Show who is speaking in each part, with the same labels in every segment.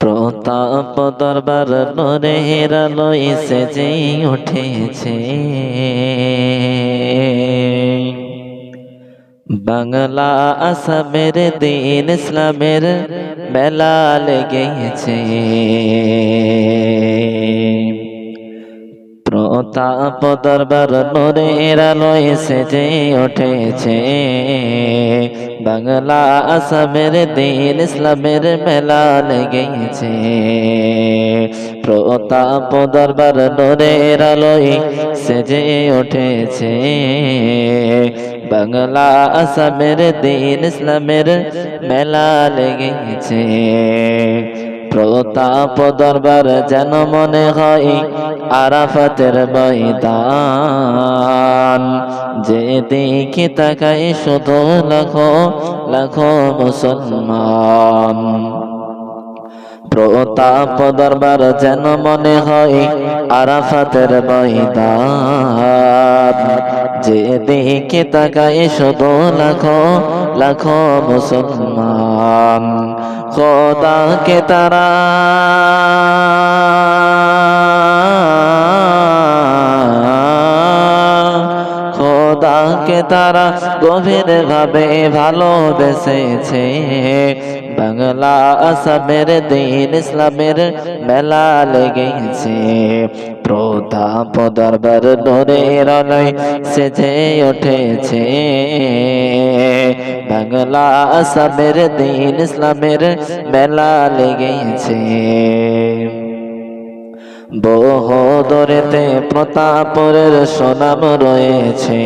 Speaker 1: প্রতাপ দরবার নরের আলোয় সেজে উঠেছে। বাংলা আসামের দিন ইসলামের মেলা লেগেছে। প্রতাপ দরবার নরের আলোয় সেজে উঠেছে। বাংলা আসামের দিন ইসলামের মেলা লেগেছে। প্রতাপ দরবার নরের আলোয় সেজে উঠেছে। বাংলা আসামের দিন ইসলামের মেলা লেগেছে। প্রতাপ দরবার যেন মনে হয় আরাফাতের ময়দান। যে দেখে তাকাই শুধু লাখো লাখো মুসলমান। প্রতাপ দরবার যেন মনে হয় আরাফাতের ময়দান। যে দেখে তাকাই শুধু লাখো লাখো মুসলমান। খোদাকে তারা খোদাকে তারা গভীর ভাবে ভালোবেসেছে। বাংলা আসামের দিন ইসলামের মেলা লেগেছে। প্রতাপ দরবার নরের আলোয় সেজে উঠেছে। বাংলা আসামের দিন ইসলামের মেলা লেগেছে। বহু দরেতে প্রতাপরের সুনাম রয়েছে।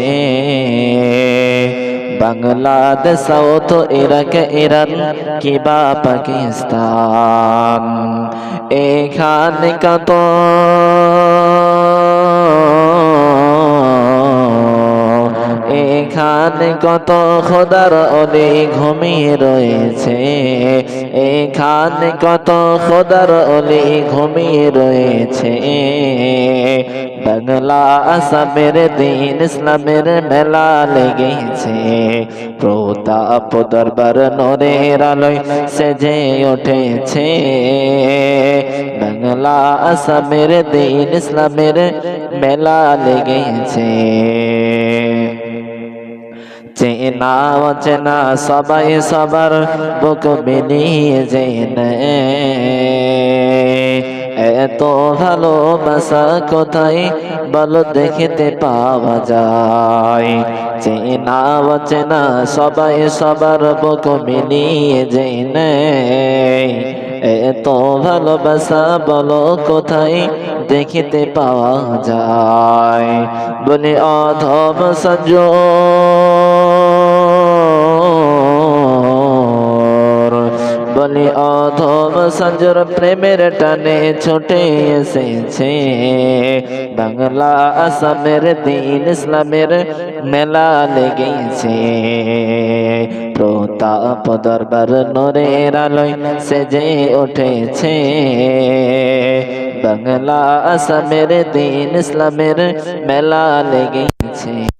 Speaker 1: বাংলাদেশ সাউথ ইরাক ইরান কিবা পাকিস্তান। এখানে কত এখানে কত খোদার অলি ঘুমিয়ে রয়েছে। এখানে কত খোদার অলি ঘুমিয়ে রয়েছে। বাংলা আসামের দিন ইসলামের মেলা লেগেছে। প্রতাপ দরবার নরের আলোয় সেজে উঠেছে। বাংলা আসামের দিন ইসলামের মেলা লেগেছে। চেনা অচেনা সবাই সবার বুক মিলিয়ে জেনে। এত ভালোবাসা কোথায় বলো দেখতে পাওয়া যায়। চেনা অচেনা, সবাই সবার বুক মিলিয়ে জেনে। এত ভালোবাসা বলো কোথায় দেখিতে পাওয়া যায়? বলে অধব সঞ্জোর। বলে অধম সঞ্জোর প্রেমের টানে ছুটে এসেছে। বাংলা আসামের দিন ইসলামের মেলা লেগেছে। প্রতাপ দরবার নরের আলোয় সেজে উঠেছে। বাংলা আসামের দিন ইসলামের মেলা লেগেছে।